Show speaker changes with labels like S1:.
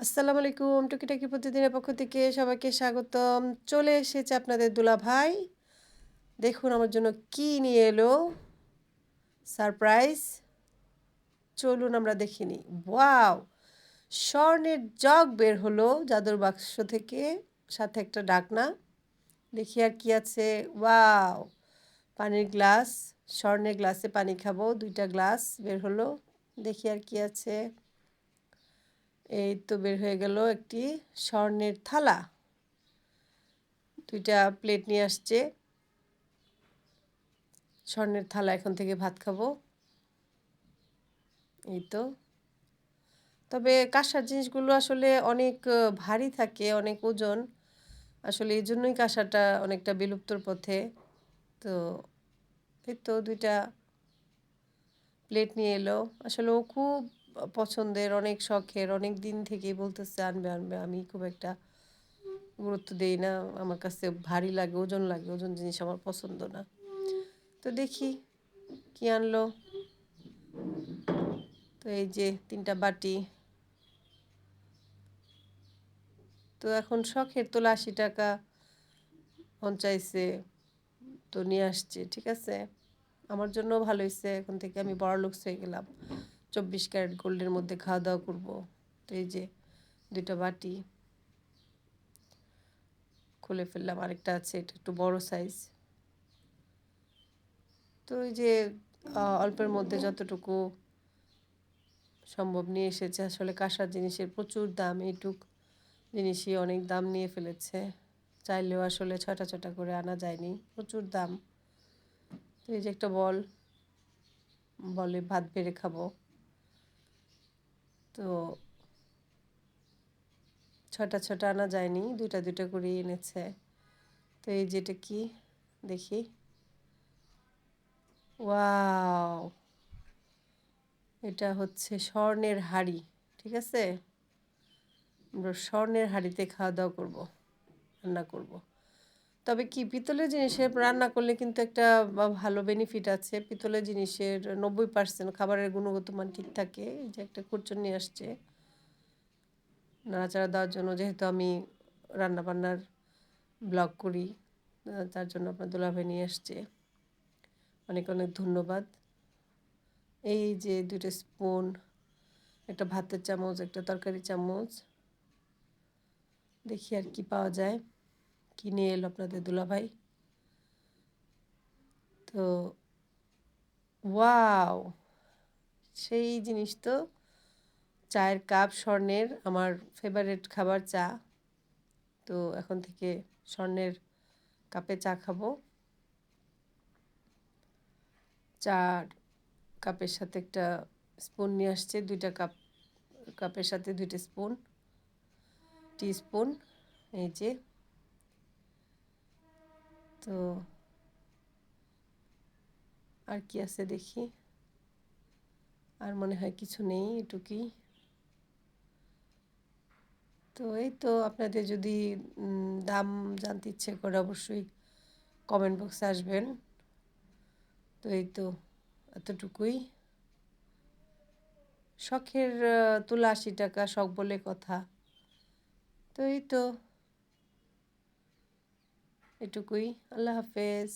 S1: আসসালামু আলাইকুম, টুকিটাকি প্রতিদিনের পক্ষ থেকে সবাইকে স্বাগতম। চলে এসেছে আপনাদের দুলা ভাই দেখুন আমার জন্য কি নিয়ে এলো। সারপ্রাইজ। চলুন আমরা দেখিনি ওয়াও! স্বর্ণের জগ বের হলো জাদুর বাক্স থেকে, সাথে একটা ডাকনা। দেখি আর কি আছে। ওয়াও! পানির গ্লাস। স্বর্ণের গ্লাসে পানি খাব। দুইটা গ্লাস বের হলো। দেখি আর কি আছে। এই তো বের হয়ে গেল একটি স্বর্ণের থালা। দুইটা প্লেট নিয়ে আসছে। স্বর্ণের থালা এখন থেকে ভাত খাব। এই তো। তবে কাঁসার জিনিসগুলো আসলে অনেক ভারী থাকে, অনেক ওজন। আসলে এই জন্যই কাঁসাটা অনেকটা বিলুপ্তর পথে। তো এই তো দুইটা প্লেট নিয়ে এলো। আসলে ও খুব পছন্দের, অনেক শখের, অনেক দিন থেকেই বলতেছে, আনবে আনবে। আমি খুব একটা গুরুত্ব দিই না। আমার কাছে ভারী লাগে, ওজন লাগে, ওজন জিনিস আমার পছন্দ না। তো দেখি কি আনলো। তো এই যে তিনটা বাটি। তো এখন শখের তোলা আশি টাকা পঞ্চাইছে তো নিয়ে আসছে, ঠিক আছে? আমার জন্য ভালো হয়েছে এখন থেকে আমি বড় লোক হয়ে গেলাম। চব্বিশ ক্যারেট গোল্ডের মধ্যে খাওয়া দাওয়া করব। তো এই যে দুইটা বাটি খুলে ফেললাম, আরেকটা আছে, এটা একটু বড় সাইজ তো এই যে অল্পের মধ্যে যতটুকু সম্ভব নিয়ে এসেছে, আসলে কাঁসার জিনিসের প্রচুর দাম, এইটুক জিনিসই অনেক দাম নিয়ে ফেলেছে। চাইলেও আসলে ছটা ছটা করে আনা যায়নি, প্রচুর দাম। তো এই যে একটা বল, বলে ভাত বেড়ে খাব। তো ছটা ছটা আনা যায়নি, দুইটা দুইটা করে এনেছে। তো এই যেটা কি? দেখি। ওয়াও! এটা হচ্ছে স্বর্ণের হাড়ি, ঠিক আছে? আমরা স্বর্ণের হাড়িতে খাওয়া দাওয়া করব, রান্না করব। তবে কি পিতলের জিনিসের রান্না করলে কিন্তু একটা ভালো বেনিফিট আছে? পিতলের জিনিসের নব্বই পার্সেন্ট খাবারের গুণগত মান ঠিক থাকে, এই যে একটা খুরচুন নিয়ে আসছে। নাড়াচাড়া দেওয়ার জন্য যেহেতু আমি রান্নাবান্নার ব্লগ করি তার জন্য আপনার দোলাভাই নিয়ে আসছে। অনেক অনেক ধন্যবাদ। এই যে দুটো স্পুন একটা ভাতের চামচ, একটা তরকারি চামচ, দেখি আর কি পাওয়া যায়। কিনে এলো আপনাদের দুলাভাই? তো ওয়াও! সেই জিনিস তো। চায়ের কাপ, স্বর্ণের, আমার ফেভারেট খাবার চা। তো এখন থেকে স্বর্ণের কাপে চা খাব। চার কাপের সাথে একটা স্পুন নিয়ে আসছে, দুইটা কাপ, কাপের সাথে দুইটা স্পুন টি স্পুন এই যে। তো আর কি আছে দেখি। আর মনে হয় কিছু নেই এটুকুই। তো এই তো আপনাদের যদি দাম জানতে ইচ্ছে করে অবশ্যই কমেন্ট বক্সে আসবেন। তো এই তো এতটুকুই। শখের তুলা আশি টাকা, শখ বলে কথা। তো এই তো এটুকুই। আল্লাহ হাফেজ।